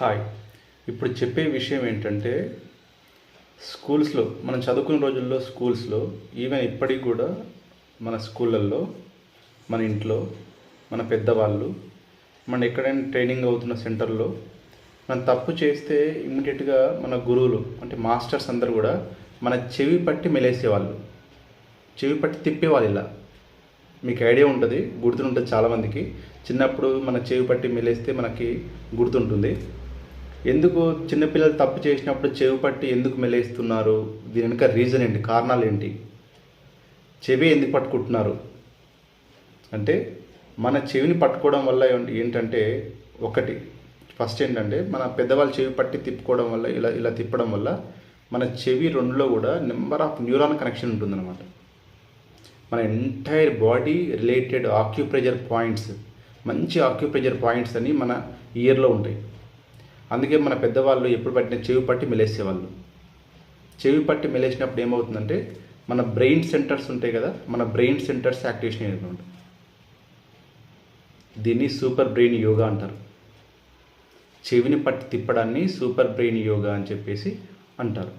Hi ఇప్పుడు చెప్పే విషయం ఏంటంటే స్కూల్స్లో మనం చదువుకునే రోజుల్లో స్కూల్స్లో ఈవెన్ ఇప్పటికి కూడా మన స్కూళ్ళల్లో మన ఇంట్లో మన పెద్దవాళ్ళు మన ఎక్కడైనా ట్రైనింగ్ అవుతున్న సెంటర్లో మనం తప్పు చేస్తే ఇమ్మీడియట్గా మన గురువులు అంటే మాస్టర్స్ అందరు కూడా మన చెవి పట్టి మెలేసేవాళ్ళు. చెవి పట్టి తిప్పేవాళ్ళు ఇలా. మీకు ఐడియా ఉంటుంది గుర్తుంటుంది చాలామందికి. చిన్నప్పుడు మన చెవి పట్టి మెలేస్తే మనకి గుర్తుంటుంది. ఎందుకు చిన్నపిల్లలు తప్పు చేసినప్పుడు చెవి పట్టి ఎందుకు మెలేస్తున్నారు? దీని వెనుక రీజన్ ఏంటి? కారణాలు ఏంటి? చెవి ఎందుకు పట్టుకుంటున్నారు? అంటే మన చెవిని పట్టుకోవడం వల్ల ఏంటంటే ఒకటి. ఫస్ట్ ఏంటంటే మన పెద్దవాళ్ళు చెవి పట్టి తిప్పుకోవడం వల్ల ఇలా ఇలా తిప్పడం వల్ల మన చెవి రెండులో కూడా నెంబర్ ఆఫ్ న్యూరాన్ కనెక్షన్ ఉంటుందన్నమాట. మన entire body related acupressure points మంచి ఆక్యుప్రెజర్ పాయింట్స్ అని మన ఇయర్లో ఉంటాయి. అందుకే మన పెద్దవాళ్ళు ఎప్పుడు పట్టిన చెవి పట్టి మెలేసేవాళ్ళు. చెవి పట్టి మెలేసినప్పుడు ఏమవుతుందంటే మన బ్రెయిన్ సెంటర్స్ ఉంటాయి కదా మన బ్రెయిన్ సెంటర్స్ యాక్టివేషన్ అయినటువంటి దీన్ని సూపర్ బ్రెయిన్ యోగా అంటారు. చెవిని పట్టి తిప్పడాన్ని సూపర్ బ్రెయిన్ యోగా అని చెప్పేసి అంటారు.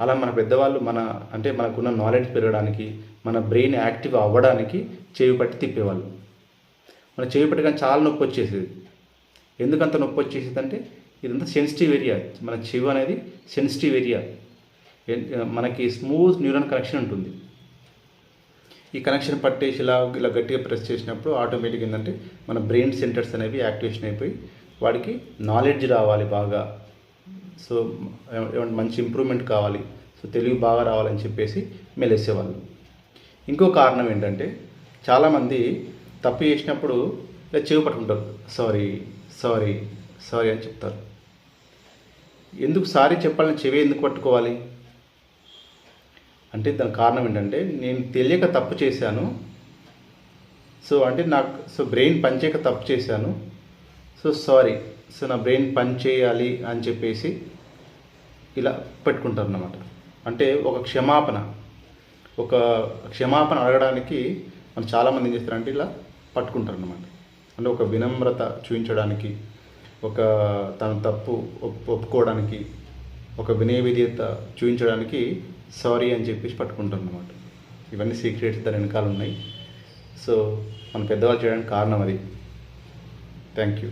అలా మన పెద్దవాళ్ళు మన అంటే మనకున్న నాలెడ్జ్ పెరగడానికి మన బ్రెయిన్ యాక్టివ్ అవ్వడానికి చెవి పట్టి తిప్పేవాళ్ళు. మన చెవి పట్టి కానీ చాలా నొప్పి వచ్చేసేది. ఎందుకంత నొప్పి వచ్చేసిందంటే అంటే ఇదంతా సెన్సిటివ్ ఏరియా మన చెవి అనేది సెన్సిటివ్ ఏరియా మనకి స్మూత్ న్యూరన్ కనెక్షన్ ఉంటుంది. ఈ కనెక్షన్ పట్టేసి ఇలా ఇలా గట్టిగా ప్రెస్ చేసినప్పుడు ఆటోమేటిక్ ఏంటంటే మన బ్రెయిన్ సెంటర్స్ అనేవి యాక్టివేషన్ అయిపోయి వాడికి నాలెడ్జ్ రావాలి బాగా. సో మంచి ఇంప్రూవ్మెంట్ కావాలి. సో తెలుగు బాగా రావాలని చెప్పేసి మెలేసేవాళ్ళు. ఇంకో కారణం ఏంటంటే చాలామంది తప్పు చేసినప్పుడు ఇలా చెవి పట్టుకుంటారు సారీ సారీ సారీ అని చెప్తారు. ఎందుకు సారీ చెప్పాలని చెవి ఎందుకు పట్టుకోవాలి? అంటే దాని కారణం ఏంటంటే నేను తెలియక తప్పు చేశాను. సో అంటే నాకు సో బ్రెయిన్ పనిచేయక తప్పు చేశాను. సో సారీ సో నా బ్రెయిన్ పని చేయాలి అని చెప్పేసి ఇలా పెట్టుకుంటారు అన్నమాట అంటే ఒక క్షమాపణ. ఒక క్షమాపణ అడగడానికి మనం చాలామంది ఏం చేస్తారంటే ఇలా పట్టుకుంటారు అన్నమాట అంటే ఒక వినమ్రత చూపించడానికి ఒక తన తప్పు ఒప్పుకోవడానికి ఒక వినయ విధేయత చూపించడానికి సారీ అని చెప్పేసి పట్టుకుంటాం అన్నమాట ఇవన్నీ సీక్రెట్స్ దాని వెనకాల ఉన్నాయి. సో మన పెద్దవాళ్ళు చేయడానికి కారణం అది. Thank you